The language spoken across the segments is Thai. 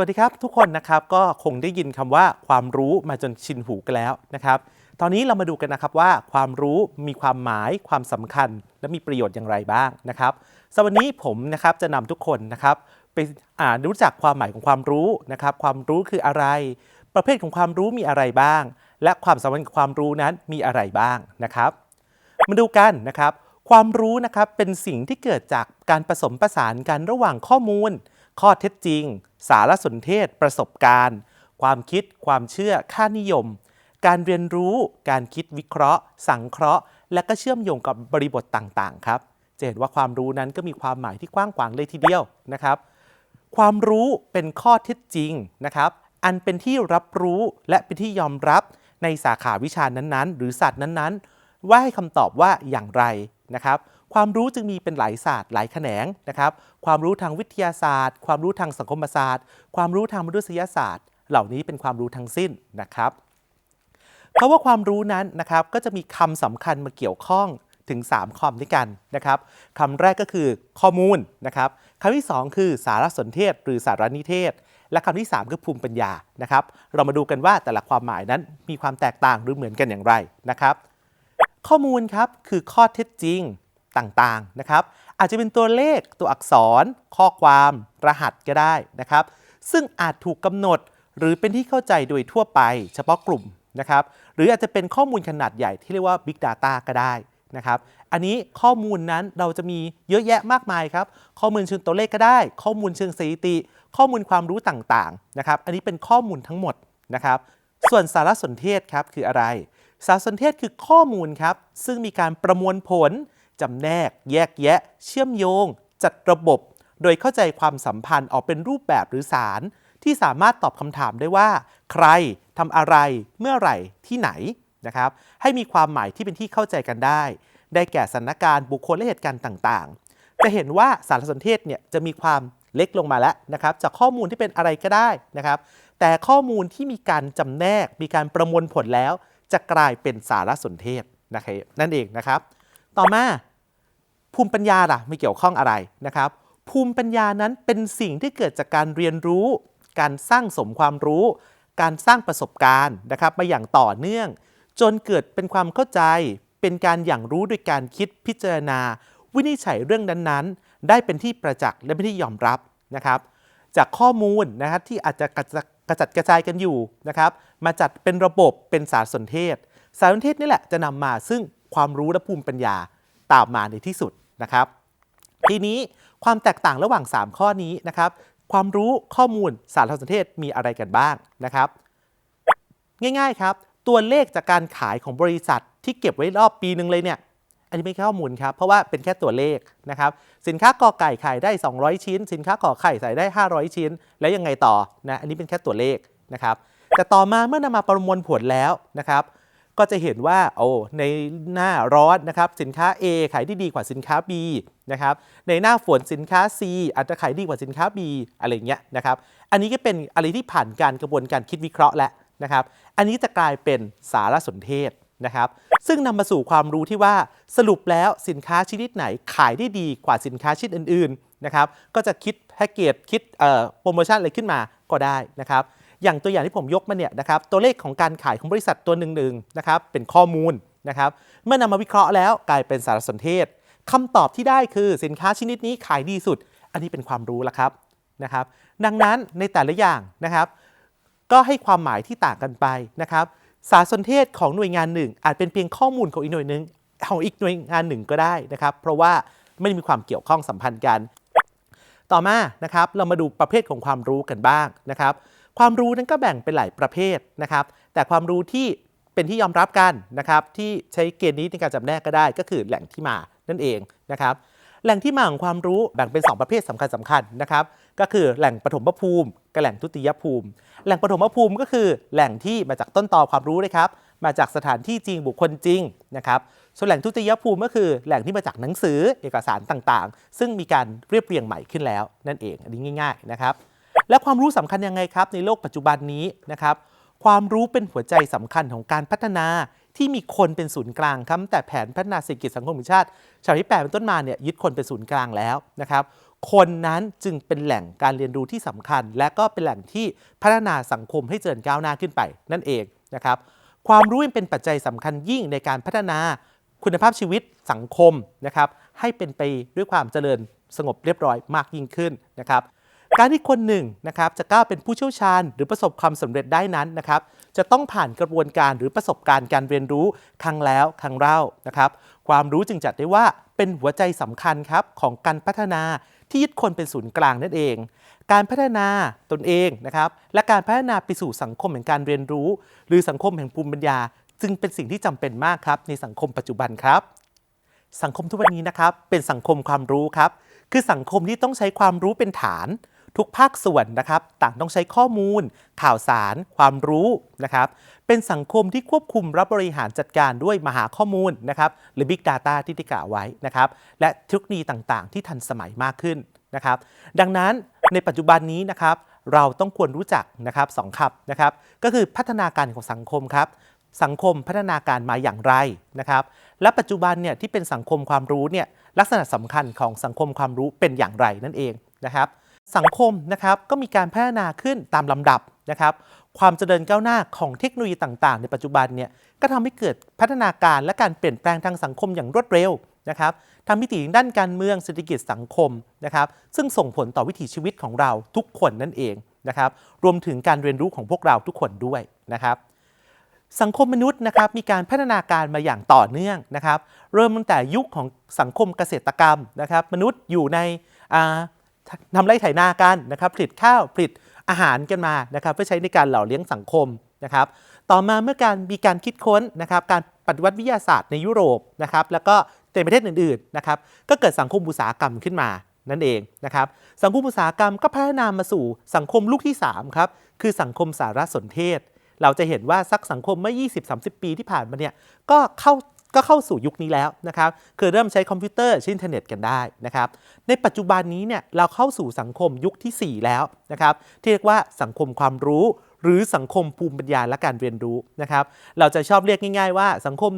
วัสดีครับทุกคนนะครับก็คงได้ยินคำว่าความรู้มาจนชินหูกันแล้วนะครับ ตอนนี้เรามาดูกันนะครับว่าความรู้มีความหมายความสำคัญ และมีประโยชน์อย่างไรบ้างนะครับสวันนี้ผมนะครับจะนำทุกคนนะครับไปอ่านรู้จักความหมายของความรู้นะครับ ความรู้คืออะไร ประเภทของความรู้มีอะไรบ้าง และความสำคัญของความรู้นั้นมีอะไรบ้างนะครับ มาดูกันนะครับ ความรู้นะครับเป็นสิ่งที่เกิดจากการผสมประสานกันระหว่างข้อมูล ข้อเท็จจริง สารสนเทศ ประสบการณ์ ความคิด ความเชื่อ ค่านิยม การเรียนรู้ การคิดวิเคราะห์ สังเคราะห์ และก็เชื่อมโยงกับบริบทต่างๆ ครับ จะเห็นว่าความรู้นั้นก็มีความหมายที่กว้างขวางเลยทีเดียวนะครับ ความรู้เป็นข้อเท็จจริงนะครับ อันเป็นที่รับรู้และเป็นที่ยอมรับในสาขาวิชานั้นๆ หรือศาสตร์นั้นๆ ว่าให้คำตอบว่าอย่างไรนะครับ ความรู้จึงมีเป็นหลายศาสตร์หลายแขนงนะครับความรู้ทางวิทยาศาสตร์ ความรู้ทางสังคมศาสตร์ ความรู้ทางมนุษยศาสตร์ เหล่านี้เป็นความรู้ทั้งสิ้นนะครับเพราะว่าความรู้นั้นนะครับก็จะมีคำสำคัญมาเกี่ยวข้องถึง 3คำด้วยกันนะครับคำแรกก็คือข้อมูลนะครับคำที่ 2 คือสารสนเทศ หรือสารนิเทศ และคำที่ 3 คือภูมิปัญญานะครับ เรามาดูกันว่าแต่ละความหมายนั้นมีความแตกต่างหรือเหมือนกันอย่างไรนะครับ ข้อมูลครับคือข้อเท็จจริง ต่างๆนะครับ อาจจะเป็นตัวเลขตัวอักษร ข้อความรหัสก็ได้นะครับ ซึ่งอาจถูกกำหนดหรือเป็นที่เข้าใจโดยทั่วไป เฉพาะกลุ่มนะครับ หรืออาจจะเป็นข้อมูลขนาดใหญ่ที่เรียกว่า Big Data ก็ได้นะครับ อันนี้ข้อมูลนั้นเราจะมีเยอะแยะมากมายครับ ข้อมูลเชิงตัวเลขก็ได้ ข้อมูลเชิงสถิติ ข้อมูลความรู้ต่างๆนะครับ อันนี้เป็นข้อมูลทั้งหมดนะครับ ส่วนสารสนเทศครับคืออะไร สารสนเทศคือข้อมูลครับซึ่งมีการประมวลผล จำแนก แยกแยะ เชื่อมโยง จัดระบบ โดยเข้าใจความสัมพันธ์ออกเป็นรูปแบบหรือสาร ที่สามารถตอบคำถามได้ว่า ใครทำอะไร เมื่อไหร่ ที่ไหนนะครับ ให้มีความหมายที่เป็นที่เข้าใจกันได้ ได้แก่สถานการณ์บุคคลและเหตุการณ์ต่างๆ จะเห็นว่าสารสนเทศเนี่ยจะมีความเล็กลงมาแล้วนะครับ จากข้อมูลที่เป็นอะไรก็ได้นะครับ แต่ข้อมูลที่มีการจำแนก มีการประมวลผลแล้ว จะกลายเป็นสารสนเทศนะครับนั่นเองนะครับ ต่อมา ภูมิปัญญาล่ะไม่เกี่ยวข้องอะไรนะครับ ภูมิปัญญานั้นเป็นสิ่งที่เกิดจากการเรียนรู้ การสร้างสมความรู้ การสร้างประสบการณ์นะครับมาอย่างต่อเนื่อง จนเกิดเป็นความเข้าใจ เป็นการอย่างรู้โดยการคิดพิจารณา วินิจฉัยเรื่องนั้นๆ ได้เป็นที่ประจักษ์และเป็นที่ยอมรับนะครับ จากข้อมูลนะครับที่อาจจะกระจัดกระจัดกระจายกันอยู่นะครับมาจัดเป็นระบบเป็นสารสนเทศ สารสนเทศนี่แหละจะนำมาซึ่งความรู้และภูมิปัญญาตามมาในที่สุด นะครับ ทีนี้ความแตกต่างระหว่าง 3 ข้อนี้นะครับ ความรู้ข้อมูลสารสนเทศมีอะไรกันบ้างนะครับ ง่ายๆครับ ตัวเลขจากการขายของบริษัทที่เก็บไว้รอบปีหนึ่งเลยเนี่ยอันนี้ไม่ใช่ข้อมูลครับ เพราะว่าเป็นแค่ตัวเลขนะครับ สินค้ากอไก่ขายได้ 200 ชิ้น สินค้าขอไข่ใส่ได้ 500 ชิ้น แล้วยังไงต่อนะ อันนี้เป็นแค่ตัวเลขนะครับ แต่ต่อมาเมื่อนำมาประมวลผลแล้วนะครับ ก็จะเห็นว่าโอ้ในหน้าร้อนนะครับสินค้า A ขายได้ดีกว่าสินค้า B นะครับในหน้าฝนสินค้า C อาจจะขายดีกว่าสินค้า B อะไรเงี้ยนะครับอันนี้ก็เป็นอะไรที่ผ่านการกระบวนการคิดวิเคราะห์แล้วนะครับอันนี้จะกลายเป็นสารสนเทศนะครับซึ่งนำมาสู่ความรู้ที่ว่าสรุปแล้วสินค้าชนิดไหนขายได้ดีกว่าสินค้าชนิดอื่นๆนะครับก็จะคิดแพ็กเกจคิดโปรโมชั่นอะไรขึ้นมาก็ได้นะครับ อย่างตัวอย่างที่ผมยกมาเนี่ยนะครับตัวเลขของการขายของบริษัทตัวหนึ่งๆนะครับเป็นข้อมูลนะครับเมื่อนำมาวิเคราะห์แล้วกลายเป็นสารสนเทศคำตอบที่ได้คือสินค้าชนิดนี้ขายดีสุด อันนี้เป็นความรู้ล้วครับนะครับ ดังนั้นในแต่ละอย่างนะครับ ก็ให้ความหมายที่ต่างกันไปนะครับ สารสนเทศของหน่วยงานหนึ่ง อาจเป็นเพียงข้อมูลของอีกหน่วยหนึ่งของอีกหน่วยงานหนึ่งก็ได้นะครับ เพราะว่าไม่ได้มีความเกี่ยวข้องสัมพันธ์กัน ต่อมานะครับเรามาดูประเภทของความรู้กันบ้างนะครับ ความรู้นั้นก็แบ่งเป็นหลายประเภทนะครับ แต่ความรู้ที่เป็นที่ยอมรับกันนะครับที่ใช้เกณฑ์นี้ในการจำแนกก็ได้ ก็คือแหล่งที่มานั่นเองนะครับแหล่งที่มาของความรู้แบ่งเป็น 2 ประเภทสำคัญสคัญนะครับ ก็คือแหล่งปฐมภูมิกับแหล่งทุติยภูมิ แหล่งปฐมภูมิก็คือแหล่งที่มาจากต้นตอความรู้เลยครับ มาจากสถานที่จริงบุคคลจริงนะครับส่วนแหล่งทุติยภูมิก็คือแหล่งที่มาจากหนังสือเอกสารต่างๆ ซึ่งมีการเรียบเรียงใหม่ขึ้นแล้วนั่นเองอันนี้ง่าย ๆนะครับ และความรู้สำคัญยังไงครับในโลกปัจจุบันนี้นะครับ ความรู้เป็นหัวใจสำคัญของการพัฒนาที่มีคนเป็นศูนย์กลางครับแต่แผนพัฒนาเศรษฐกิจสังคมแห่งชาติฉบับที่8เป็นต้นมาเนี่ยยึดคนเป็นศูนย์กลางแล้วนะครับ คนนั้นจึงเป็นแหล่งการเรียนรู้ที่สำคัญ และก็เป็นแหล่งที่พัฒนาสังคมให้เจริญก้าวหน้าขึ้นไปนั่นเองนะครับ ความรู้เป็นปัจจัยสำคัญยิ่งในการพัฒนาคุณภาพชีวิตสังคมนะครับให้เป็นไปด้วยความเจริญสงบเรียบร้อยมากยิ่งขึ้นนะครับ การที่คนหนึ่งนะครับจะก้าวเป็นผู้เชี่ยวชาญ หรือประสบความสำเร็จได้นั้นนะครับจะต้องผ่านกระบวนการหรือประสบการณ์การเรียนรู้ครั้งแล้วครั้งเล่านะครับความรู้จึงจัดได้ว่าเป็นหัวใจสำคัญครับของการพัฒนาที่ยึดคนเป็นศูนย์กลางนั่นเอง การพัฒนาตนเองนะครับและการพัฒนาไปสู่สังคมแห่งการเรียนรู้ หรือสังคมแห่งภูมิปัญญา จึงเป็นสิ่งที่จำเป็นมากครับในสังคมปัจจุบันครับ สังคมทุกวันนี้นะครับเป็นสังคมความรู้ครับคือสังคมที่ต้องใช้ความรู้เป็นฐาน ทุกภาคส่วนนะครับต่างต้องใช้ข้อมูล ข่าวสาร ความรู้นะครับเป็นสังคมที่ควบคุมรับบริหารจัดการด้วยมหาข้อมูลนะครับหรือ Big Data ที่ที่กล่าวไว้นะครับและเทคโนโลยีต่างๆ ที่ทันสมัยมากขึ้นนะครับดังนั้นในปัจจุบันนี้นะครับเราต้องควรรู้จักนะครับสองคำนะครับก็คือพัฒนาการของสังคมครับสังคมพัฒนาการมาอย่างไรนะครับ และปัจจุบันเนี่ยที่เป็นสังคมความรู้เนี่ยลักษณะสำคัญของสังคมความรู้เป็นอย่างไรนั่นเองนะครับ สังคมนะครับก็มีการพัฒนาขึ้นตามลำดับนะครับ ความเจริญก้าวหน้าของเทคโนโลยีต่างๆ ในปัจจุบันเนี่ยก็ทำให้เกิดพัฒนาการและการเปลี่ยนแปลงทางสังคมอย่างรวดเร็วนะครับทางมิติด้านการเมืองเศรษฐกิจสังคมนะครับ ซึ่งส่งผลต่อวิถีชีวิตของเราทุกคนนั่นเองนะครับ รวมถึงการเรียนรู้ของพวกเราทุกคนด้วยนะครับ สังคมมนุษย์นะครับมีการพัฒนาการมาอย่างต่อเนื่องนะครับ เริ่มตั้งแต่ยุคของสังคมเกษตรกรรมนะครับ มนุษย์อยู่ใน ทำไร่ไถนากันนะครับผลิตข้าวผลิตอาหารกันมานะครับเพื่อใช้ในการหล่อเลี้ยงสังคมนะครับต่อมาเมื่อการมีการคิดค้นนะครับการปฏิวัติวิทยาศาสตร์ในยุโรปนะครับแล้วก็ในประเทศอื่นๆนะครับก็เกิดสังคมอุตสาหกรรมขึ้นมานั่นเองนะครับสังคมอุตสาหกรรมก็พัฒนามาสู่สังคมลูกที่3ครับคือสังคมสารสนเทศ เราจะเห็นว่าสักสังคมเมื่อ 20-30 ปีที่ผ่านมาเนี่ยก็เข้า ก็เข้าสู่ยุคนี้แล้วนะครับคือเริ่มใช้คอมพิวเตอร์ใช้อินเทอร์เน็ตกันได้นะครับ ในปัจจุบันนี้เนี่ยเราเข้าสู่สังคมยุคที่ 4 แล้วนะครับที่เรียกว่าสังคมความรู้ หรือสังคมภูมิปัญญาและการเรียนรู้นะครับ เราจะชอบเรียกง่ายๆว่าสังคม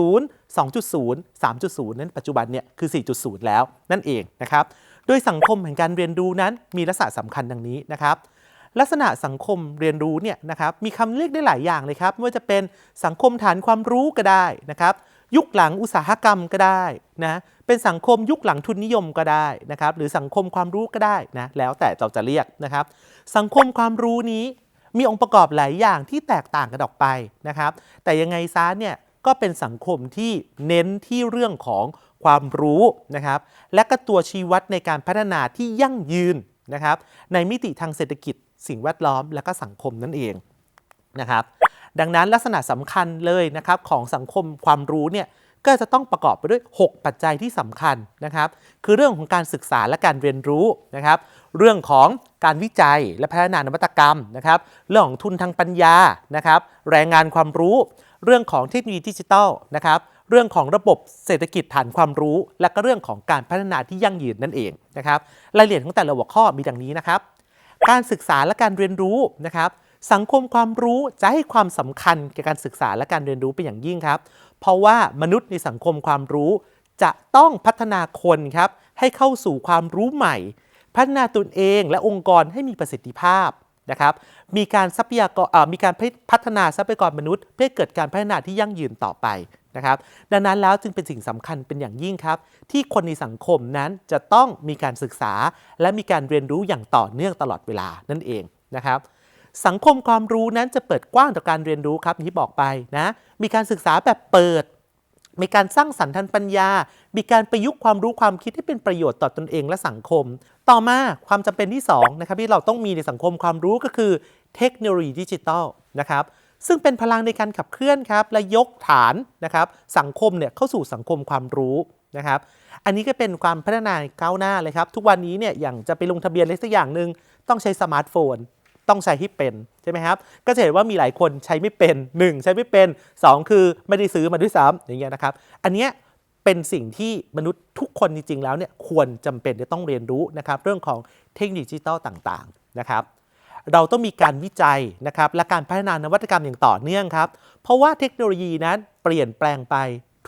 1.0 2.0 3.0 นั้นปัจจุบันเนี่ยคือ 4.0 แล้วนั่นเองนะครับ โดยสังคมแห่งการเรียนรู้นั้นมีลักษณะสำคัญดังนี้นะครับ ลักษณะสังคมเรียนรู้เนี่ยนะครับมีคำเรียกได้หลายอย่างเลยครับไม่ว่าจะเป็นสังคมฐานความรู้ก็ได้นะครับยุคหลังอุตสาหกรรมก็ได้นะเป็นสังคมยุคหลังทุนนิยมก็ได้นะครับหรือสังคมความรู้ก็ได้นะแล้วแต่เราจะเรียกนะครับ สังคมความรู้นี้มีองค์ประกอบหลายอย่างที่แตกต่างกันออกไปนะครับ แต่ยังไงซะเนี่ยก็เป็นสังคมที่เน้นที่เรื่องของความรู้นะครับ และก็ตัวชี้วัดในการพัฒนาที่ยั่งยืนนะครับ ในมิติทางเศรษฐกิจ สิ่งแวดล้อมและก็สังคมนั่นเองนะครับดังนั้นลักษณะสำคัญเลยนะครับของสังคมความรู้เนี่ยก็จะต้องประกอบไปด้วย 6 ปัจจัยที่สำคัญนะครับ คือเรื่องของการศึกษาและการเรียนรู้นะครับ เรื่องของการวิจัยและพัฒนานวัตกรรมนะครับ เรื่องของทุนทางปัญญานะครับ แรงงานความรู้ เรื่องของเทคโนโลยีดิจิทัลนะครับ เรื่องของระบบเศรษฐกิจฐานความรู้ และก็เรื่องของการพัฒนาที่ยั่งยืนนั่นเองนะครับ รายละเอียดของแต่ละหัวข้อมีดังนี้นะครับ การศึกษาและการเรียนรู้นะครับ สังคมความรู้จะให้ความสำคัญแก่การศึกษาและการเรียนรู้เป็นอย่างยิ่งครับ เพราะว่ามนุษย์ในสังคมความรู้ จะต้องพัฒนาคนครับให้เข้าสู่ความรู้ใหม่ พัฒนาตนเองและองค์กรให้มีประสิทธิภาพนะครับมีการทรัพยากรมีการพัฒนาทรัพยากรมนุษย์ เพื่อเกิดการพัฒนาที่ยั่งยืนต่อไป นะครับดังนั้นแล้วจึงเป็นสิ่งสำคัญเป็นอย่างยิ่งครับ ที่คนในสังคมนั้นจะต้องมีการศึกษา และมีการเรียนรู้อย่างต่อเนื่องตลอดเวลานั่นเองนะครับสังคมความรู้นั้นจะเปิดกว้างต่อการเรียนรู้ครับที่บอกไปนะมีการศึกษาแบบเปิด มีการสร้างสรรค์ทางปัญญา มีการประยุกต์ความรู้ความคิดให้เป็นประโยชน์ต่อตนเองและสังคม ต่อมาความจำเป็นที่2นะครับที่เราต้องมีในสังคมความรู้ก็คือเทคโนโลยีดิจิทัลนะครับ ซึ่งเป็นพลังในการขับเคลื่อนครับและยกฐานนะครับสังคมเนี่ยเข้าสู่สังคมความรู้นะครับ อันนี้ก็เป็นความพัฒนาก้าวหน้าเลยครับ ทุกวันนี้เนี่ยอย่างจะไปลงทะเบียนอะไรสักอย่างหนึ่งต้องใช้สมาร์ทโฟน ต้องใช้ให้เป็นใช่ไหมครับ ก็จะเห็นว่ามีหลายคนใช้ไม่เป็น 1 ใช้ไม่เป็น 2 คือไม่ได้ซื้อมาด้วยซ้ำอย่างเงี้ยนะครับ อันเนี้ยเป็นสิ่งที่มนุษย์ทุกคนจริงๆแล้วเนี่ยควรจำเป็นจะต้องเรียนรู้นะครับเรื่องของเทคโนโลยีดิจิตอลต่างๆนะครับ เราต้องมีการวิจัยนะครับและการพัฒนานวัตกรรมอย่างต่อเนื่องครับ เพราะว่าเทคโนโลยีนั้นเปลี่ยนแปลงไป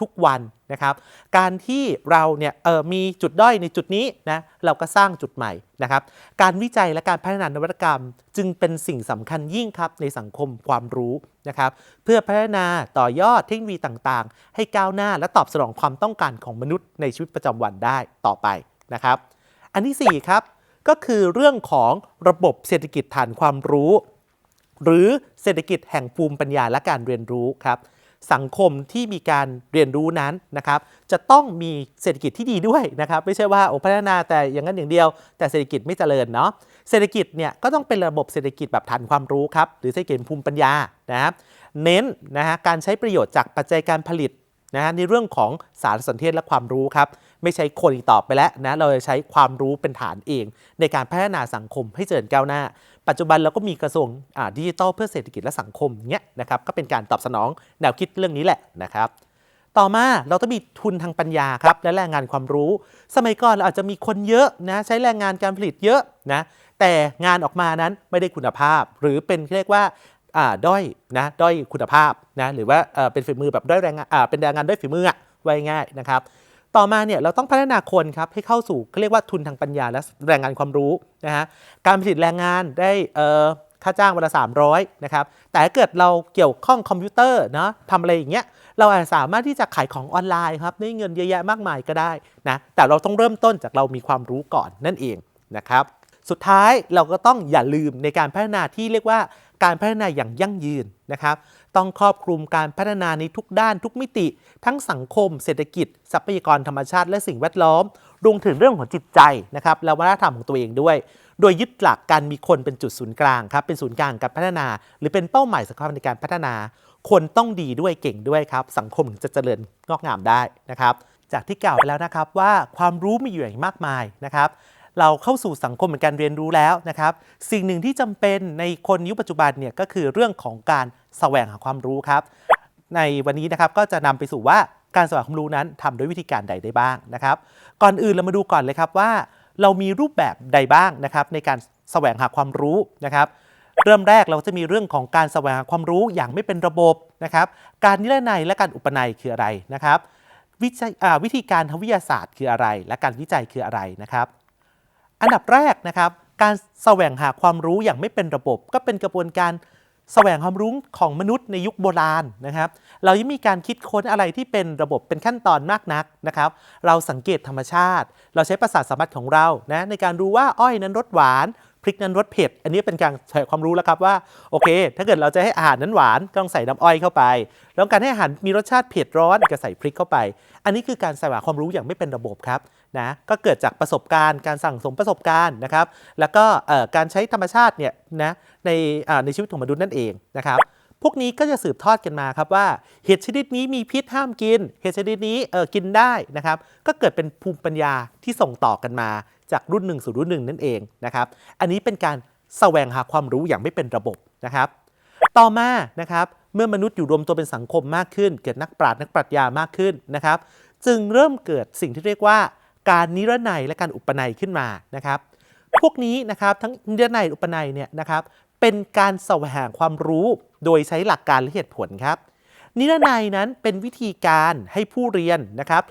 ทุกวันนะครับ การที่เราเนี่ยเออมีจุดด้อยในจุดนี้นะเราก็สร้างจุดใหม่นะครับ การวิจัยและการพัฒนานวัตกรรม จึงเป็นสิ่งสำคัญยิ่งครับในสังคมความรู้นะครับ เพื่อพัฒนาต่อยอดเทคโนโลยีต่างๆ ให้ก้าวหน้าและตอบสนองความต้องการของมนุษย์ในชีวิตประจำวันได้ต่อไปนะครับ อันที่4ครับ ก็คือเรื่องของระบบเศรษฐกิจฐานความรู้ หรือเศรษฐกิจแห่งภูมิปัญญาและการเรียนรู้ครับ สังคมที่มีการเรียนรู้นั้นนะครับ จะต้องมีเศรษฐกิจที่ดีด้วยนะครับ ไม่ใช่ว่าโอพัฒนาแต่อย่างนั้นอย่างเดียว แต่เศรษฐกิจไม่เจริญเนาะเศรษฐกิจเนี่ยก็ต้องเป็นระบบเศรษฐกิจแบบฐานความรู้ครับหรือเศรษฐกิจภูมิปัญญานะครับเน้นนะฮะการใช้ประโยชน์จากปัจจัยการผลิต นะฮะในเรื่องของสารสนเทศและความรู้ครับ ไม่ใช้คนอีกต่อไปแล้วนะเราจะใช้ความรู้เป็นฐานเอง ในการพัฒนาสังคมให้เจริญก้าวหน้า ปัจจุบันเราก็มีกระทรวงดิจิทัลเพื่อเศรษฐกิจและสังคมเนี้ยนะครับก็เป็นการตอบสนองแนวคิดเรื่องนี้แหละนะครับต่อมาเราต้องมีทุนทางปัญญาครับและแรงงานความรู้ สมัยก่อนเราอาจจะมีคนเยอะนะใช้แรงงานการผลิตเยอะนะแต่งานออกมานั้นไม่ได้คุณภาพ หรือเป็นเรียกว่าอ่า ด้อยนะด้อยคุณภาพนะหรือว่าเป็นฝีมือแบบด้อยแรงงานอ่าเป็นแรงงานด้อยฝีมืออะไว้ง่ายนะครับต่อมาเนี่ยเราต้องพัฒนาคนครับให้เข้าสู่เขาเรียกว่าทุนทางปัญญาและแรงงานความรู้นะฮะการผลิตแรงงานได้เอ่อค่าจ้างวันละ 300นะครับแต่ถ้าเกิดเราเกี่ยวข้องคอมพิวเตอร์เนาะทำอะไรอย่างเงี้ยเราอาจสามารถที่จะขายของออนไลน์ครับได้เงินเยอะแยะมากมายก็ได้นะแต่เราต้องเริ่มต้นจากเรามีความรู้ก่อนนั่นเองนะครับสุดท้ายเราก็ต้องอย่าลืมในการพัฒนาที่เรียกว่า การพัฒนาอย่างยั่งยืนนะครับ ต้องครอบคลุมการพัฒนาในทุกด้านทุกมิติ ทั้งสังคม เศรษฐกิจ ทรัพยากรธรรมชาติและสิ่งแวดล้อม รวมถึงเรื่องของจิตใจนะครับและวัฒนธรรมของตัวเองด้วย โดยยึดหลักการมีคนเป็นจุดศูนย์กลางครับเป็นศูนย์กลางการพัฒนา หรือเป็นเป้าหมายสำคัญในการพัฒนา คนต้องดีด้วยเก่งด้วยครับ สังคมถึงจะเจริญงอกงามได้นะครับจากที่กล่าวไปแล้วนะครับว่าความรู้มีอยู่อย่างมากมายนะครับ เราเข้าสู่สังคมเหมือนการเรียนรู้แล้วนะครับ สิ่งหนึ่งที่จำเป็นในคนยุคปัจจุบันเนี่ยก็คือเรื่องของการแสวงหาความรู้ครับ ในวันนี้นะครับก็จะนำไปสู่ว่าการแสวงหาความรู้นั้นทำด้วยวิธีการใดได้บ้างนะครับ ก่อนอื่นเรามาดูก่อนเลยครับว่า เรามีรูปแบบใดบ้างนะครับในการแสวงหาความรู้นะครับ เริ่มแรกเราจะมีเรื่องของการแสวงหาความรู้อย่างไม่เป็นระบบนะครับ การนิรนัยและการอุปนัยคืออะไรนะครับววิธีการทางวิทยาศาสตร์คืออะไร และการวิจัยคืออะไรนะครับ อันดับแรกนะครับ การแสวงหาความรู้อย่างไม่เป็นระบบ ก็เป็นกระบวนการแสวงความรู้ของมนุษย์ในยุคโบราณนะครับ เรายังมีการคิดค้นอะไรที่เป็นระบบเป็นขั้นตอนมากนักนะครับ เราสังเกตธรรมชาติ เราใช้ประสาทสัมผัสของเรานะในการรู้ว่าอ้อยนั้นรสหวานพริกนั้นรสเผ็ด อันนี้เป็นการใช้ความรู้แล้วครับว่าโอเค ถ้าเกิดเราจะให้อาหารนั้นหวานก็ต้องใส่น้ำอ้อยเข้าไป แล้วการให้อาหารมีรสชาติเผ็ดร้อนก็ใส่พริกเข้าไป อันนี้คือการแสวงความรู้อย่างไม่เป็นระบบครับ นะก็เกิดจากประสบการณ์การสั่งสมประสบการณ์นะครับ แล้วก็การใช้ธรรมชาติเนี่ยนะในในชีวิตของมนุษย์นั่นเองนะครับพวกนี้ก็จะสืบทอดกันมาครับว่าเห็ดชนิดนี้มีพิษห้ามกิน เห็ดชนิดนี้เออกินได้นะครับ ก็เกิดเป็นภูมิปัญญาที่ส่งต่อกันมาจากรุ่นหนึ่งสู่รุ่นหนึ่งนั่นเองนะครับอันนี้เป็นการแสวงหาความรู้อย่างไม่เป็นระบบนะครับ ต่อมานะครับเมื่อมนุษย์อยู่รวมตัวเป็นสังคมมากขึ้น เกิดนักปราชญ์นักปรัชญามากขึ้นนะครับ จึงเริ่มเกิดสิ่งที่เรียกว่า การนิรนัยและการอุปนัยขึ้นมานะครับ พวกนี้นะครับทั้งนิรนัยอุปนัยเนี่ยนะครับเป็นการแสวงหาความรู้โดยใช้หลักการและเหตุผลครับ นิรนัยนั้นเป็นวิธีการให้ผู้เรียนนะครับ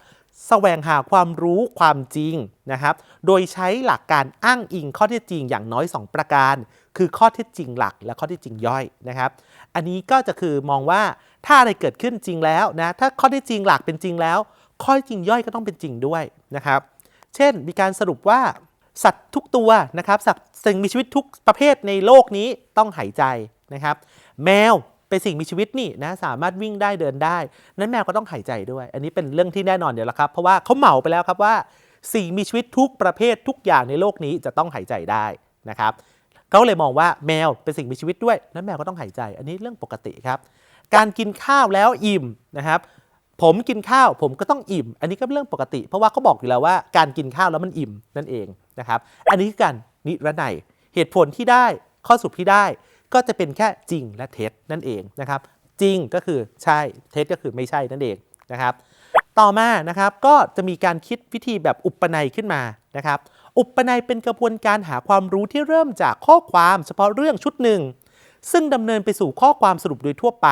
แสวงหาความรู้ความจริงนะครับ โดยใช้หลักการอ้างอิงข้อเท็จจริงอย่างน้อย 2 ประการ คือข้อเท็จจริงหลักและข้อเท็จจริงย่อยนะครับ อันนี้ก็จะคือมองว่าถ้าอะไรเกิดขึ้นจริงแล้วนะ ถ้าข้อเท็จจริงหลักเป็นจริงแล้ว ข้อเท็จจริงย่อยก็ต้องเป็นจริงด้วยนะครับ เช่นมีการสรุปว่าสัตว์ทุกตัวนะครับสัตว์สิ่งมีชีวิตทุกประเภทในโลกนี้ต้องหายใจนะครับ แมวเป็นสิ่งมีชีวิตนี่นะสามารถวิ่งได้เดินได้ นั้นแมวก็ต้องหายใจด้วย อันนี้เป็นเรื่องที่แน่นอนเดี๋ยวละครับ เพราะว่าเขาเหมาไปแล้วครับว่า สิ่งมีชีวิตทุกประเภททุกอย่างในโลกนี้จะต้องหายใจได้นะครับเขาเลยมองว่าแมวเป็นสิ่งมีชีวิตด้วยนั้นแมวก็ต้องหายใจ อันนี้เรื่องปกติครับ การกินข้าวแล้วอิ่มนะครับ ผมกินข้าวผมก็ต้องอิ่ม อันนี้ก็เป็นเรื่องปกติ เพราะว่าเขาบอกอยู่แล้วว่าการกินข้าวแล้วมันอิ่มนั่นเองนะครับ อันนี้คือการนิรนัยเหตุผลที่ได้ข้อสรุปที่ได้ ก็จะเป็นแค่จริงและเท็จนั่นเองนะครับ จริงก็คือใช่เท็จก็คือไม่ใช่นั่นเองนะครับ ต่อมานะครับก็จะมีการคิดวิธีแบบอุปนัยขึ้นมานะครับ อุปนัยเป็นกระบวนการหาความรู้ที่เริ่มจากข้อความเฉพาะเรื่องชุดหนึ่งซึ่งดำเนินไปสู่ข้อความสรุปโดยทั่วไป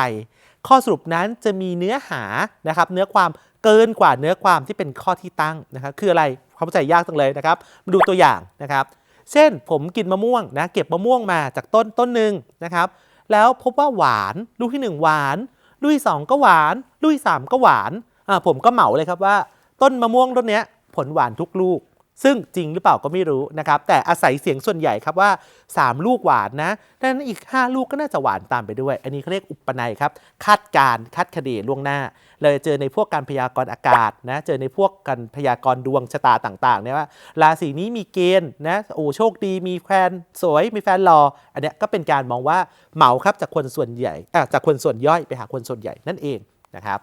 ข้อสรุปนั้นจะมีเนื้อหานะครับเนื้อความเกินกว่าเนื้อความที่เป็นข้อที่ตั้งนะครับคืออะไรความเข้าใจยากจังเลยนะครับมาดูตัวอย่างนะครับ เช่นผมกินมะม่วงนะเก็บมะม่วงมาจากต้นต้นหนึ่งนะครับ แล้วพบว่าหวานลูกที่หนึ่งหวานลูกที่สองก็หวานลูกที่สามก็หวานอ่าผมก็เหมาเลยครับว่า ต้นมะม่วงต้นเนี้ยผลหวานทุกลูก ซึ่งจริงหรือเปล่าก็ไม่รู้นะครับ แต่อาศัยเสียงส่วนใหญ่ครับว่า 3 ลูกหวานนะดังนั้นอีก 5 ลูกก็น่าจะหวานตามไปด้วย อันนี้เขาเรียกอุปนัยครับ คาดการคาดคะเนล่วงหน้า เลยเจอในพวกการพยากรณ์อากาศนะ เจอในพวกการพยากรณ์ดวงชะตาต่างๆเนี่ยว่าราศีนี้มีเกณฑ์นะโอ้โชคดีมีแฟนสวยมีแฟนหล่ออันเนี้ยก็เป็นการมองว่าเหมาครับจากคนส่วนใหญ่จากคนส่วนย่อยไปหาคนส่วนใหญ่นั่นเองนะครับ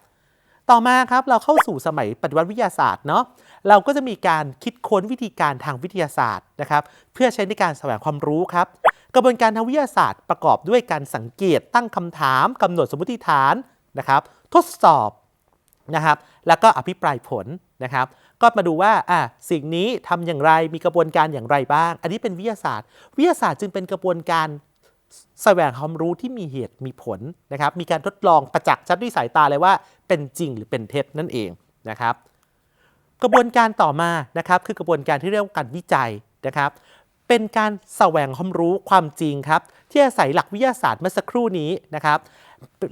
ต่อมาครับเราเข้าสู่สมัยปฏิวัติวิทยาศาสตร์เนาะ เราก็จะมีการคิดค้นวิธีการทางวิทยาศาสตร์นะครับ เพื่อใช้ในการแสวงความรู้ครับ กระบวนการทางวิทยาศาสตร์ประกอบด้วยการสังเกตตั้งคำถามกำหนดสมมติฐานนะครับ ทดสอบนะครับ แล้วก็อภิปรายผลนะครับ ก็มาดูว่าอะสิ่งนี้ทำอย่างไรมีกระบวนการอย่างไรบ้าง อันนี้เป็นวิทยาศาสตร์ วิทยาศาสตร์จึงเป็นกระบวนการแสวงความรู้ที่มีเหตุมีผลนะครับ มีการทดลองประจักษ์ชัดด้วยสายตาเลยว่า เป็นจริงหรือเป็นเท็จนั่นเองนะครับ กระบวนการต่อมานะครับคือกระบวนการที่เรียกว่าการวิจัยนะครับ เป็นการแสวงความรู้ความจริงครับที่อาศัยหลักวิทยาศาสตร์เมื่อสักครู่นี้นะครับ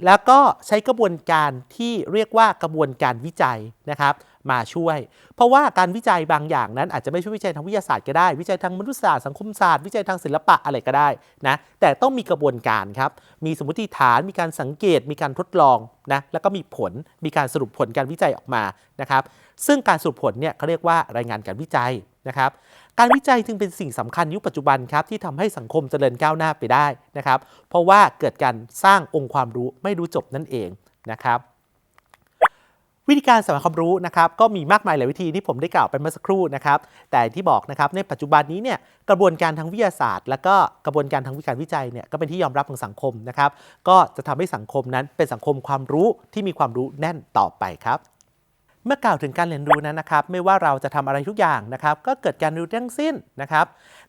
แล้วก็ใช้กระบวนการที่เรียกว่ากระบวนการวิจัยนะครับ มาช่วย เพราะว่าการวิจัยบางอย่างนั้นอาจจะไม่ใช่วิจัยทางวิทยาศาสตร์ก็ได้ วิจัยทางมนุษยศาสตร์สังคมศาสตร์วิจัยทางศิลปะอะไรก็ได้นะแต่ต้องมีกระบวนการครับมีสมมติฐานมีการสังเกต มีการทดลองนะแล้วก็มีผลมีการสรุปผลการวิจัยออกมานะครับ ซึ่งการสรุปผลเนี่ยเขาเรียกว่ารายงานการวิจัยนะครับการวิจัยจึงเป็นสิ่งสำคัญยุคปัจจุบันครับที่ทำให้สังคมเจริญก้าวหน้าไปได้นะครับ เพราะว่าเกิดการสร้างองค์ความรู้ไม่รู้จบนั่นเองนะครับวิธีการแสวงความรู้นะครับก็มีมากมายหลายวิธีที่ผมได้กล่าวไปเมื่อสักครู่นะครับ แต่ที่บอกนะครับในปัจจุบันนี้เนี่ยกระบวนการทางวิทยาศาสตร์ และก็กระบวนการทางวิการวิจัยเนี่ยก็เป็นที่ยอมรับของสังคมนะครับ ก็จะทำให้สังคมนั้นเป็นสังคมความรู้ที่มีความรู้แน่นต่อไปครับ เมื่อกล่าวถึงการเรียนรู้นั้นนะครับ ไม่ว่าเราจะทำอะไรทุกอย่างนะครับ ก็เกิดการเรียนรู้ทั้งสิ้นนะครับ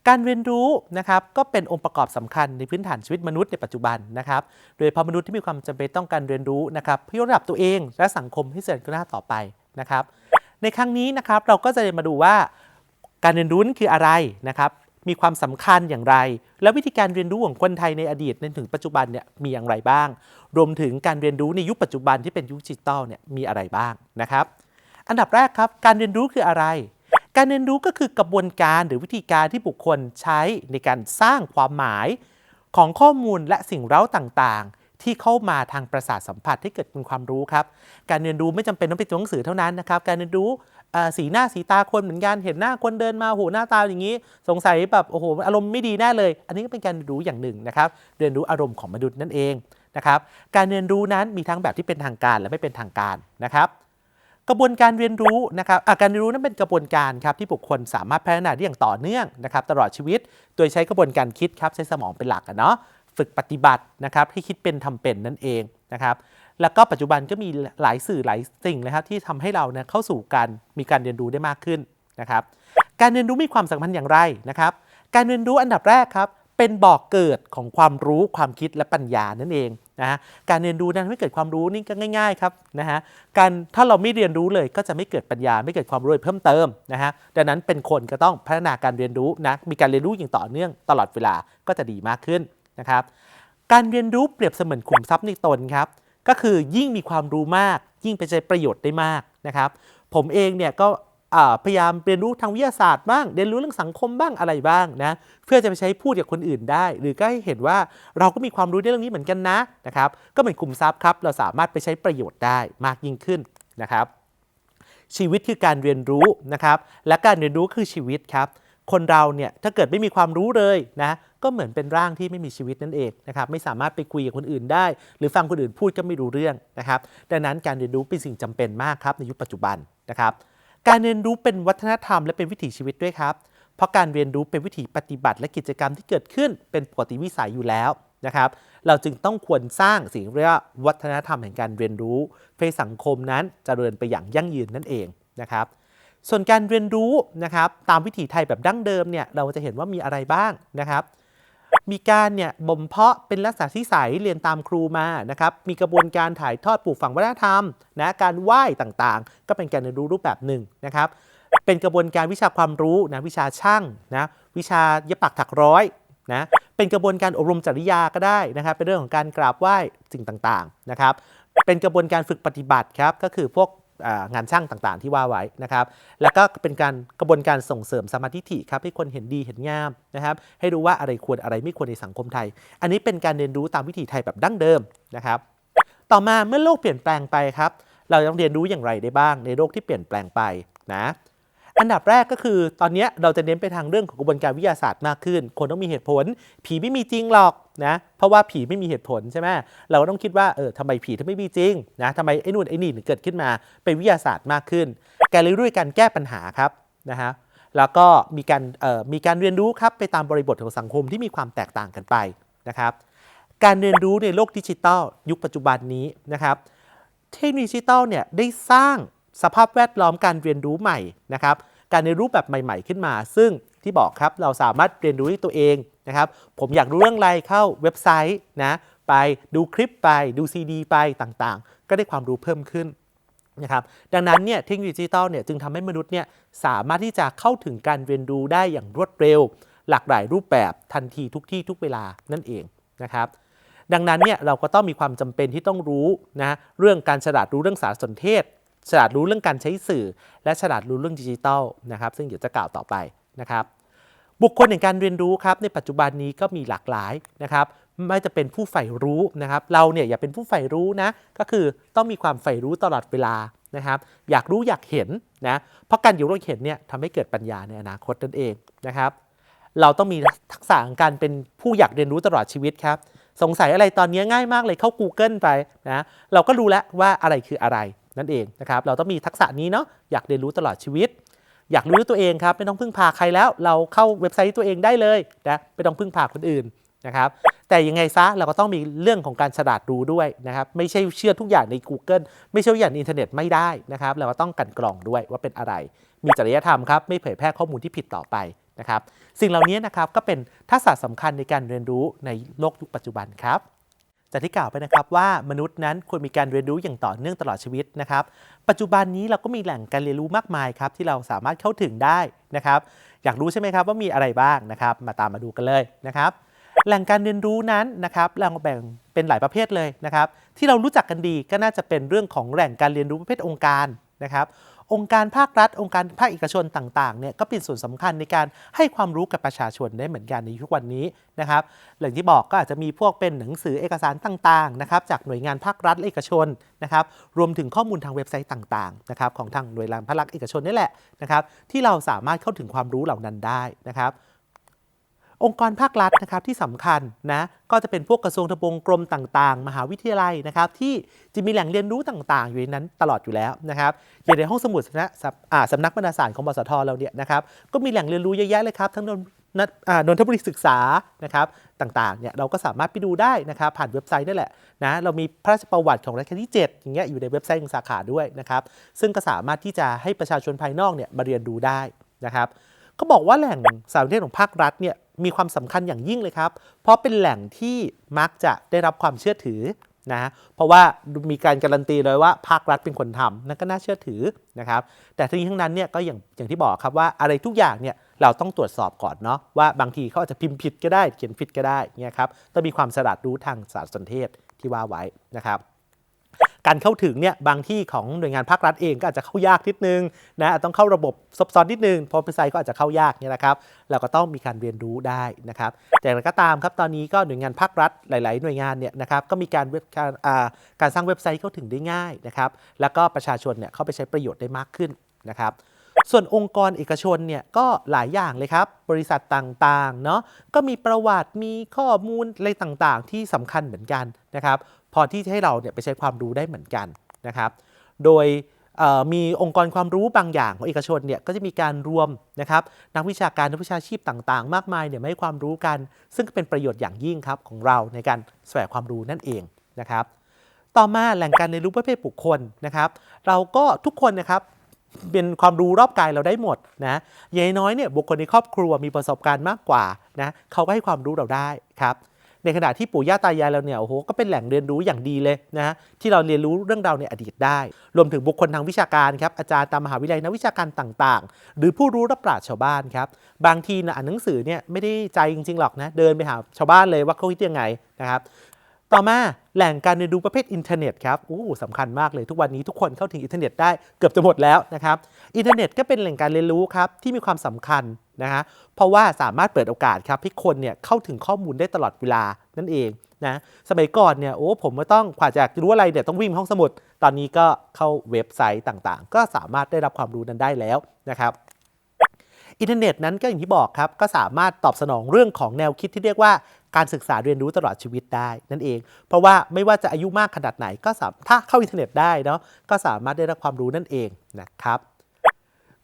การเรียนรู้นะครับก็เป็นองค์ประกอบสำคัญในพื้นฐานชีวิตมนุษย์ในปัจจุบันนะครับ โดยเฉพาะมนุษย์ที่มีความจำเป็นต้องการเรียนรู้นะครับเพื่อยกระดับตัวเองและสังคมให้เจริญก้าวหน้าต่อไปนะครับ ในครั้งนี้นะครับเราก็จะมาดูว่า การเรียนรู้นั้นคืออะไรนะครับมีความสำคัญอย่างไร และวิธีการเรียนรู้ของคนไทยในอดีตจนถึงปัจจุบันเนี่ยมีอย่างไรบ้าง รวมถึงการเรียนรู้ในยุคปัจจุบันที่เป็นยุคดิจิตอลเนี่ยมีอะไรบ้างนะครับ อันดับแรกครับ การเรียนรู้คืออะไร การเรียนรู้ก็คือกระบวนการหรือวิธีการที่บุคคลใช้ในการสร้างความหมาย ของข้อมูลและสิ่งเร้าต่างๆ ที่เข้ามาทางประสาทสัมผัสให้เกิดเป็นความรู้ครับ การเรียนรู้ไม่จำเป็นต้องเป็นตัวหนังสือเท่านั้นนะครับ การเรียนรู้สีหน้าสีตาคนเหมือนกันเห็นหน้าคนเดินมาโอ้โหหน้าตาอย่างนี้ สงสัยแบบโอ้โหอารมณ์ไม่ดีแน่เลย อันนี้ก็เป็นการเรียนรู้อย่างหนึ่งนะครับ เรียนรู้อารมณ์ของมนุษย์นั่นเองนะครับ การเรียนรู้นั้นมีทั้งแบบที่เป็นทางการและไม่เป็นทางการนะครับ กระบวนการเรียนรู้นะครับการเรียนรู้นั้นเป็นกระบวนการครับที่บุคคลสามารถพัฒนาได้อย่างต่อเนื่องนะครับตลอดชีวิต โดยใช้กระบวนการคิดครับใช้สมองเป็นหลักเนาะฝึกปฏิบัตินะครับให้คิดเป็นทำเป็นนั่นเองนะครับแล้วก็ปัจจุบันก็มีหลายสื่อหลายสิ่งนะครับที่ทำให้เราเนี่ยเข้าสู่การมีการเรียนรู้ได้มากขึ้นนะครับการเรียนรู้มีความสำคัญอย่างไรนะครับ การเรียนรู้อันดับแรกครับเป็นบ่อกเกิดของความรู้ความคิดและปัญญานั่นเอง นะฮะการเรียนรู้นั้นไม่เกิดความรู้นี่ก็ง่าย ๆครับนะฮะการถ้าเราไม่เรียนรู้เลยก็จะไม่เกิดปัญญาไม่เกิดความรู้เพิ่มเติมนะฮะดังนั้นเป็นคนก็ต้องพัฒนาการเรียนรู้นะมีการเรียนรู้อย่างต่อเนื่องตลอดเวลาก็จะดีมากขึ้นนะครับการเรียนรู้เปรียบเสมือนขุมทรัพย์ในตนครับก็คือยิ่งมีความรู้มาก ยิ่งไปใช้ประโยชน์ได้มากนะครับผมเองเนี่ยก็ พยายามเรียนรู้ทางวิทยาศาสตร์บ้าง เรียนรู้เรื่องสังคมบ้างอะไรบ้างนะเพื่อจะไปใช้พูดกับคนอื่นได้ หรือก็ให้เห็นว่าเราก็มีความรู้ในเรื่องนี้เหมือนกันนะนะครับก็เป็นขุมทรัพย์ครับเราสามารถไปใช้ประโยชน์ได้มากยิ่งขึ้นนะครับ ชีวิตคือการเรียนรู้นะครับ และการเรียนรู้คือชีวิตครับ คนเราเนี่ยถ้าเกิดไม่มีความรู้เลยนะก็เหมือนเป็นร่างที่ไม่มีชีวิตนั่นเองนะครับไม่สามารถไปคุยกับคนอื่นได้ หรือฟังคนอื่นพูดก็ไม่รู้เรื่องนะครับ ดังนั้นการเรียนรู้เป็นสิ่งจำเป็นมากครับในยุคปัจจุบันนะครับ การเรียนรู้เป็นวัฒนธรรมและเป็นวิถีชีวิตด้วยครับ เพราะการเรียนรู้เป็นวิถีปฏิบัติและกิจกรรมที่เกิดขึ้นเป็นปกติวิสัยอยู่แล้วนะครับ เราจึงต้องควรสร้างสิ่งเรียกว่าวัฒนธรรมแห่งการเรียนรู้เพื่อให้สังคมนั้นเจริญไปอย่างยั่งยืนนั่นเองนะครับ ส่วนการเรียนรู้นะครับตามวิถีไทยแบบดั้งเดิมเนี่ยเราจะเห็นว่ามีอะไรบ้างนะครับ มีการเนี่ยบ่มเพาะเป็นลักษณะที่ใสเรียนตามครูมานะครับมีกระบวนการถ่ายทอดปลูกฝังวัฒนธรรมนะการไหว้ต่างๆ ก็เป็นการเรียนรู้รูปแบบหนึ่งนะครับเป็นกระบวนการวิชาความรู้นะวิชาช่างนะวิชาเย็บปักถักร้อยนะเป็นกระบวนการอบรมจริยาก็ได้นะครับ เป็นเรื่องของการกราบไหว้สิ่งต่างๆนะครับเป็นกระบวนการฝึกปฏิบัติครับก็คือพวก งานช่างต่างๆ ที่ว่าไว้นะครับ แล้วก็เป็นการกระบวนการส่งเสริมสมาธิฐิครับให้คนเห็นดีเห็นงามนะครับ ให้รู้ว่าอะไรควรอะไรไม่ควรในสังคมไทย อันนี้เป็นการเรียนรู้ตามวิถีไทยแบบดั้งเดิมนะครับ ต่อมาเมื่อโลกเปลี่ยนแปลงไปครับ เราต้องเรียนรู้อย่างไรได้บ้างในโลกที่เปลี่ยนแปลงไปนะ อันดับแรกก็คือตอนนี้เราจะเน้นไปทางเรื่องของกระบวนการวิทยาศาสตร์มากขึ้น คนต้องมีเหตุผล ผีไม่มีจริงหรอกนะเพราะว่าผีไม่มีเหตุผลใช่ไหมเราก็ต้องคิดว่าเออทำไมผีถึงไม่มีจริงนะทำไมไอ้นู่นไอ้นี่ถึงเกิดขึ้นมาเป็นวิทยาศาสตร์มากขึ้นการเรียนรู้ด้วยการแก้ปัญหาครับนะฮะแล้วก็มีการออมีการเรียนรู้ครับไปตามบริบทของสังคมที่มีความแตกต่างกันไปนะครับการเรียนรู้ในโลกดิจิทัลยุคปัจจุบันนี้นะครับเทคโนโลยีดิจิทัลเนี่ยได้สร้าง สภาพแวดล้อมการเรียนรู้ใหม่นะครับการเรียนรู้แบบใหม่ ๆ ขึ้นมา ซึ่งที่บอกครับเราสามารถเรียนรู้ด้วยตัวเองนะครับผมอยากรู้เรื่องอะไรเข้าเว็บไซต์นะไปดูคลิปไปดูซีดีไปต่างๆ ก็ได้ความรู้เพิ่มขึ้นนะครับดังนั้นเนี่ยเทคโนโลยีดิจิทัลเนี่ยจึงทำให้มนุษย์เนี่ยสามารถที่จะเข้าถึงการเรียนรู้ได้อย่างรวดเร็ว หลากหลายรูปแบบทันทีทุกที่ทุกเวลานั่นเองนะครับดังนั้นเนี่ยเราก็ต้องมีความจำเป็นที่ต้องรู้นะเรื่องการฉลาดรู้เรื่องสารสนเทศ ฉลาดรู้เรื่องการใช้สื่อ และฉลาดรู้เรื่องดิจิทัลนะครับซึ่งเดี๋ยวจะกล่าวต่อไปนะครับบุคคลในการเรียนรู้ครับในปัจจุบันนี้ก็มีหลากหลายนะครับไม่จะเป็นผู้ใฝ่รู้นะครับ เราเนี่ยอย่าเป็นผู้ใฝ่รู้นะก็คือต้องมีความใฝ่รู้ตลอดเวลานะครับ อยากรู้อยากเห็นนะเพราะการอยู่รู้อยากเห็นเนี่ยทำให้เกิดปัญญาในอนาคตนั่นเองนะครับ เราต้องมีทักษะของการเป็นผู้อยากเรียนรู้ตลอดชีวิตครับ สงสัยอะไรตอนนี้ง่ายมากเลยเข้า Google ไปนะเราก็รู้แล้วว่าอะไรคืออะไร นั่นเองนะครับเราต้องมีทักษะนี้เนาะอยากเรียนรู้ตลอดชีวิต อยากรู้ด้วยตัวเองครับไม่ต้องพึ่งพาใครแล้ว เราเข้าเว็บไซต์ตัวเองได้เลยนะไม่ต้องพึ่งพาคนอื่นนะครับแต่ยังไงซะเราก็ต้องมีเรื่องของการฉลาดรู้ด้วยนะครับไม่ใช่เชื่อทุกอย่างใน Google ไม่เชื่ออย่างในอินเทอร์เน็ตไม่ได้นะครับเราก็ต้องกันกรองด้วยว่าเป็นอะไร มีจริยธรรมครับไม่เผยแพร่ข้อมูลที่ผิดต่อไปนะครับสิ่งเหล่านี้นะครับก็เป็นทักษะสำคัญในการเรียนรู้ในโลกยุคปัจจุบันครับ จากที่กล่าวไปนะครับว่ามนุษย์นั้นควรมีการเรียนรู้อย่างต่อเนื่องตลอดชีวิตนะครับ ปัจจุบันนี้เราก็มีแหล่งการเรียนรู้มากมายครับที่เราสามารถเข้าถึงได้นะครับ อยากรู้ใช่ไหมครับว่ามีอะไรบ้างนะครับ มาตามมาดูกันเลยนะครับ แหล่งการเรียนรู้นั้นนะครับเราแบ่งเป็นหลายประเภทเลยนะครับ ที่เรารู้จักกันดีก็น่าจะเป็นเรื่องของแหล่งการเรียนรู้ประเภทองค์การนะครับ องค์การภาครัฐ องค์การภาคเอกชนต่างๆเนี่ยก็เป็นส่วนสำคัญในการให้ความรู้กับประชาชนได้เหมือนกันในทุกวันนี้นะครับอย่างที่บอกก็อาจจะมีพวกเป็นหนังสือเอกสารต่างๆนะครับจากหน่วยงานภาครัฐและเอกชนนะครับรวมถึงข้อมูลทางเว็บไซต์ต่างๆนะครับของทางหน่วยงานภาครัฐเอกชนนี่แหละนะครับที่เราสามารถเข้าถึงความรู้เหล่านั้นได้นะครับ องค์กรภาครัฐนะครับที่สำคัญนะก็จะเป็นพวกกระทรวงทบวงกรมต่างๆ มหาวิทยาลัยนะครับที่จะมีแหล่งเรียนรู้ต่างๆ อยู่ในนั้นตลอดอยู่แล้วนะครับอย่างในห้องสมุดสำนักอ่าสำนักบรรณาสารของบสทเราเนี่ยนะครับก็มีแหล่งเรียนรู้เยอะแยะเลยครับทั้งนนทบุรีศึกษานะครับต่างๆเนี่ยเราก็สามารถไปดูได้นะครับผ่านเว็บไซต์นั่แหละนะเรามีพระราชประวัติของรัชกาลที่ 7 อย่างเงี้ยอยู่ในเว็บไซต์ของสาขาด้วยนะครับซึ่งก็สามารถที่จะให้ประชาชนภายนอกเนี่ยมาเรียนรู้ได้นะครับก็บอกว่าแหล่งสารสนเทศของภาครัฐเนี่ย มีความสำคัญอย่างยิ่งเลยครับ เพราะเป็นแหล่งที่มักจะได้รับความเชื่อถือนะเพราะว่ามีการการันตีเลยว่าภาครัฐเป็นคนทำนั่นก็น่าเชื่อถือนะครับแต่ทั้งนี้ทั้งนั้นเนี่ยก็อย่างอย่างที่บอกครับว่าอะไรทุกอย่างเนี่ยเราต้องตรวจสอบก่อนเนาะว่าบางทีเขาอาจจะพิมพ์ผิดก็ได้เขียนผิดก็ได้เนี่ยครับต้องมีความฉลาดรู้ทางสารสนเทศที่ว่าไว้นะครับ การเข้าถึงเนี่ยบางที่ของหน่วยงานภาครัฐเองก็อาจจะเข้ายากนิดนึงนะต้องเข้าระบบซับซ้อนนิดนึงพอเป็นไซต์ก็อาจจะเข้ายากเนี่ยนะครับเราก็ต้องมีการเรียนรู้ได้นะครับแต่ก็ตามครับตอนนี้ก็หน่วยงานภาครัฐหลาย ๆ หน่วยงานเนี่ยนะครับก็มีการเว็บการอ่าการสร้างเว็บไซต์เข้าถึงได้ง่ายนะครับแล้วก็ประชาชนเนี่ยเข้าไปใช้ประโยชน์ได้มากขึ้นนะครับส่วนองค์กรเอกชนเนี่ยก็หลายอย่างเลยครับ บริษัทต่างๆเนาะก็มีประวัติมีข้อมูลอะไรต่างๆ ที่สำคัญเหมือนกันนะครับ พอที่จะให้เราเนี่ยไปใช้ความรู้ได้เหมือนกันนะครับ โดยมีองค์กรความรู้บางอย่างของเอกชนเนี่ยก็จะมีการรวมนะครับนักวิชาการนักวิชาชีพต่างๆ มากมายเนี่ยมาให้ความรู้กัน ซึ่งเป็นประโยชน์อย่างยิ่งครับของเราในการแสวงความรู้นั่นเองนะครับ ต่อมาแหล่งการเรียนรู้ประเภทบุคคลนะครับ เราก็ทุกคนนะครับเป็นความรู้รอบกายเราได้หมดนะอย่างน้อยเนี่ยบุคคลในครอบครัวมีประสบการณ์มากกว่านะเขาก็ให้ความรู้เราได้ครับ ในขณะที่ปู่ย่าตายายเราเนี่ยโอ้โหก็เป็นแหล่งเรียนรู้อย่างดีเลยนะที่เราเรียนรู้เรื่องราวในอดีตได้ รวมถึงบุคคลทางวิชาการครับอาจารย์ตามมหาวิทยาลัยนักวิชาการต่างๆ หรือผู้รู้รับปราชชาวบ้านครับบางทีนะอ่านหนังสือเนี่ยไม่ได้ใจจริงๆหรอกนะเดินไปหาชาวบ้านเลยว่าเขาคิดยังไงนะครับต่อมาแหล่งการเรียนรู้ประเภทอินเทอร์เน็ตครับโอ้สำคัญมากเลยทุกวันนี้ทุกคนเข้าถึงอินเทอร์เน็ตได้เกือบจะหมดแล้วนะครับ อินเทอร์เน็ตก็เป็นแหล่งการเรียนรู้ครับที่มีความสำคัญ นะฮะเพราะว่าสามารถเปิดโอกาสครับให้คนเนี่ยเข้าถึงข้อมูลได้ตลอดเวลานั่นเองนะสมัยก่อนเนี่ยโอ้ผมก็ต้องกว่าจะรู้อะไรเนี่ยต้องวิ่งห้องสมุด ตอนนี้ก็เข้าเว็บไซต์ต่างๆ ก็สามารถได้รับความรู้นั้นได้แล้วนะครับอินเทอร์เน็ตนั้นก็อย่างที่บอกครับก็สามารถตอบสนองเรื่องของแนวคิดที่เรียกว่าการศึกษาเรียนรู้ตลอดชีวิตได้นั่นเอง เพราะว่าไม่ว่าจะอายุมากขนาดไหนก็ถ้าเข้าอินเทอร์เน็ตได้เนาะก็สามารถได้รับความรู้นั่นเองนะครับ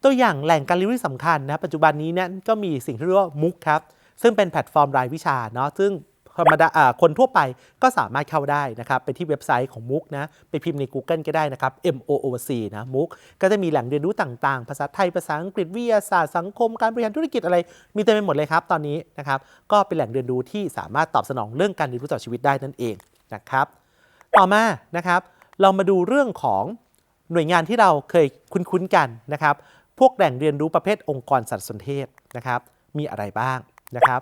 ตัวอย่างแหล่งการเรียนรู้สำคัญนะปัจจุบันนี้เนี่ยก็มีสิ่งที่เรียกว่ามุกครับซึ่งเป็นแพลตฟอร์มรายวิชาเนาะซึ่งธรรมดาคนทั่วไปก็สามารถเข้าได้นะครับ ไปที่เว็บไซต์ของมุกนะ ไปพิมพ์ใน Google ก็ได้นะครับ M O O C นะมุกก็จะมีแหล่งเรียนรู้ต่างๆ ภาษาไทย ภาษาอังกฤษ วิทยาศาสตร์ สังคม การบริหารธุรกิจอะไร มีเต็มไปหมดเลยครับ ตอนนี้นะครับ ก็เป็นแหล่งเรียนรู้ที่สามารถตอบสนองเรื่องการเรียนรู้ต่อชีวิตได้นั่นเองนะครับ ต่อมานะครับ เรามาดูเรื่องของหน่วยงานที่เราเคยคุ้นๆกันนะครับ พวกแหล่งเรียนรู้ประเภทองค์กรสารสนเทศนะครับ มีอะไรบ้างนะครับ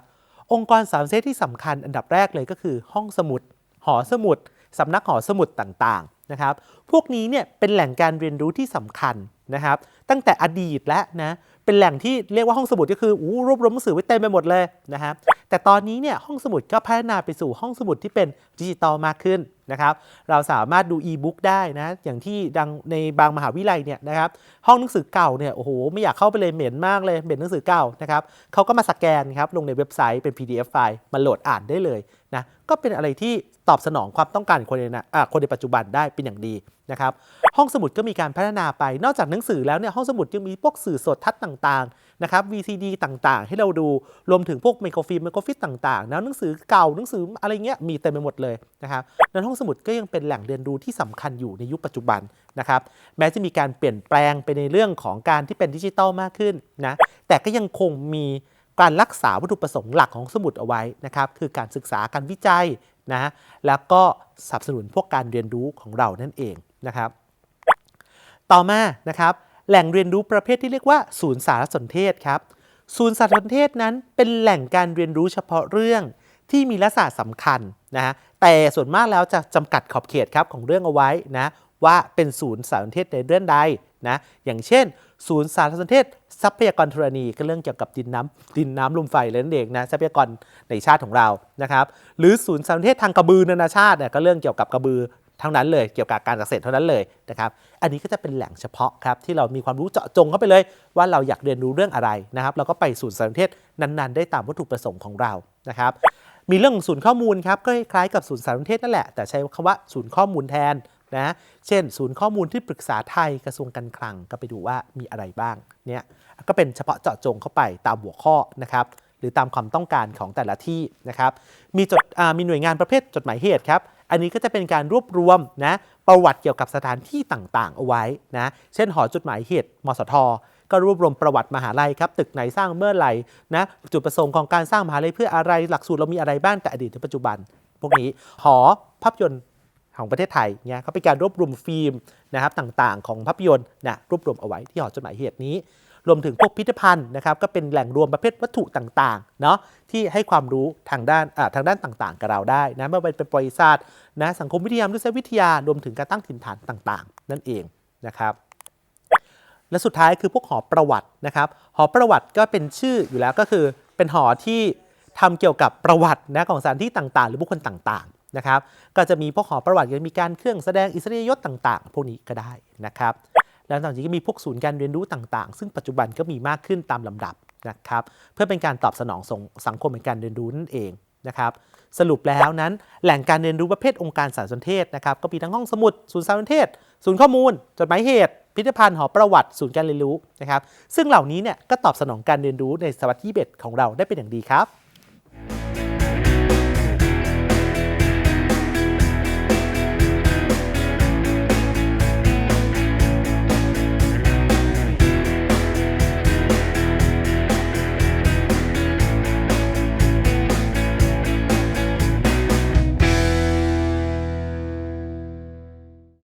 องค์กรสารสนเทศที่สำคัญอันดับแรกเลยก็คือ ห้องสมุด หอสมุดสำนักหอสมุดต่างๆนะครับ พวกนี้เนี่ยเป็นแหล่งการเรียนรู้ที่สำคัญนะครับ ตั้งแต่อดีตและนะเป็นแหล่งที่เรียกว่าห้องสมุดก็คืออู้รวบรวมหนังสือไว้เต็มไปหมดเลยนะครับ แต่ตอนนี้เนี่ยห้องสมุดก็พัฒนาไปสู่ห้องสมุดที่เป็นดิจิตอลมากขึ้นนะครับ เราสามารถดูอีบุ๊กได้นะ อย่างที่ดังในบางมหาวิทยาลัยเนี่ยนะครับ ห้องหนังสือเก่าเนี่ยโอ้โหไม่อยากเข้าไปเลยเหม็นมากเลยเหม็นหนังสือเก่านะครับเขาก็มาสแกนครับลงในเว็บไซต์เป็น PDF ไฟล์มาโหลดอ่านได้เลยนะก็เป็นอะไรที่ตอบสนองความต้องการคนในนะคนในปัจจุบันได้เป็นอย่างดีนะครับ ห้องสมุดก็มีการพัฒนาไปนอกจากหนังสือแล้วเนี่ยห้องสมุดยังมีพวกสื่อสดทัศน์ต่างๆ นะครับ VCD ต่างๆ ให้เราดูรวมถึงพวกไมโครฟิล์มไมโครฟิตต่างๆนะหนังสือเก่าหนังสืออะไรเงี้ยมีเต็มไปหมดเลยนะครับนั้นห้องสมุดก็ยังเป็นแหล่งเรียนรู้ที่สำคัญอยู่ในยุคปัจจุบันนะครับแม้จะมีการเปลี่ยนแปลงไปในเรื่องของการที่เป็นดิจิตอลมากขึ้นนะแต่ก็ยังคงมีการรักษาวัตถุประสงค์หลักของสมุดเอาไว้นะครับคือการศึกษาการวิจัยนะแล้วก็สนับสนุนพวกการเรียนรู้ของเรานั่นเองนะครับ ต่อมานะครับ แหล่งเรียนรู้ประเภทที่เรียกว่า ศูนย์สารสนเทศครับ ศูนย์สารสนเทศนั้นเป็นแหล่งการเรียนรู้เฉพาะเรื่องที่มีลักษณะสำคัญนะฮะแต่ส่วนมากแล้วจะจำกัดขอบเขตครับของเรื่องเอาไว้นะว่าเป็นศูนย์สารสนเทศในเรื่องใดนะอย่างเช่น ศูนย์สารสนเทศ ทรัพยากรธรณีก็เรื่องเกี่ยวกับดินน้ำดินน้ำลมไฟเลยนั่นเองนะทรัพยากรในชาติของเรานะครับ หรือศูนย์สารสนเทศทางกระบือนานาชาติเนี่ยก็เรื่องเกี่ยวกับกระบือ ทั้งนั้นเลยเกี่ยวกับการเกษตรเท่านั้นเลยนะครับ อันนี้ก็จะเป็นแหล่งเฉพาะครับที่เรามีความรู้เจาะจงเข้าไปเลย ว่าเราอยากเรียนรู้เรื่องอะไรนะครับ เราก็ไปศูนย์สารสนเทศนั้นๆ ได้ตามวัตถุประสงค์ของเรานะครับ มีเรื่องของศูนย์ข้อมูลครับก็คล้ายกับศูนย์สารสนเทศนั่นแหละ แต่ใช้คำว่าศูนย์ข้อมูลแทนนะเช่น ศูนย์ข้อมูลที่ปรึกษาไทยกระทรวงการคลังก็ไปดูว่ามีอะไรบ้างเนี่ยก็เป็นเฉพาะเจาะจงเข้าไปตามหัวข้อนะครับหรือตามความต้องการของแต่ละที่นะครับมีจดมีหน่วยงานประเภทจดหมายเหตุครับ อันนี้ก็จะเป็นการรวบรวมนะประวัติเกี่ยวกับสถานที่ต่างๆ เอาไว้นะเช่นหอจดหมายเหตุมสทก็รวบรวมประวัติมหาลัยครับตึกไหนสร้างเมื่อไหร่นะจุดประสงค์ของการสร้างมหาลัยเพื่ออะไรหลักสูตรเรามีอะไรบ้างแต่อดีตถึงปัจจุบัน พวกนี้หอภาพยนตร์ของประเทศไทยเนี่ยเขาเป็นการรวบรวมฟิล์มนะครับต่างๆ ของภาพยนตร์นะรวบรวมเอาไว้ที่หอจดหมายเหตุนี้ รวมถึงพวกพิพิธภัณฑ์นะครับก็เป็นแหล่งรวมประเภทวัตถุต่างๆเนาะที่ให้ความรู้ทางด้านอ่าทางด้านต่างๆ กับเราได้นะไม่ว่าเป็นประวัติศาสตร์นะสังคมวิทยามนุษยวิทยารวมถึงการตั้งถิ่นฐานต่างๆ นั่นเองนะครับและสุดท้ายคือพวกหอประวัตินะครับ หอประวัติก็เป็นชื่ออยู่แล้วก็คือเป็นหอที่ทำเกี่ยวกับประวัตินะของสถานที่ต่างๆ หรือบุคคลต่างๆนะครับ ก็จะมีพวกหอประวัติจะมีการเครื่องแสดงอิสริยยศต่าง ๆ พวกนี้ก็ได้นะครับ แล้วนอกจากนี้ก็มีพวกศูนย์การเรียนรู้ต่าง ๆ ซึ่งปัจจุบันก็มีมากขึ้นตามลำดับนะครับเพื่อเป็นการตอบสนองส,งสังคมแห่งการเรียนรู้นั่นเองนะครับสรุปแล้วนั้นแหล่งการเรียนรู้ประเภทองค์การสารสนเทศนะครับก็มีทั้งห้องสมุดศูนย์สารสนเทศ ศูนย์ข้อมูล จดหมายเหตุ พิพิธภัณฑ์หอประวัติศูนย์การเรียนรู้นะครับซึ่งเหล่านี้เนี่ยก็ตอบสนองการเรียนรู้ในศตวรรษที่21ของเราได้เป็นอย่างดีครับ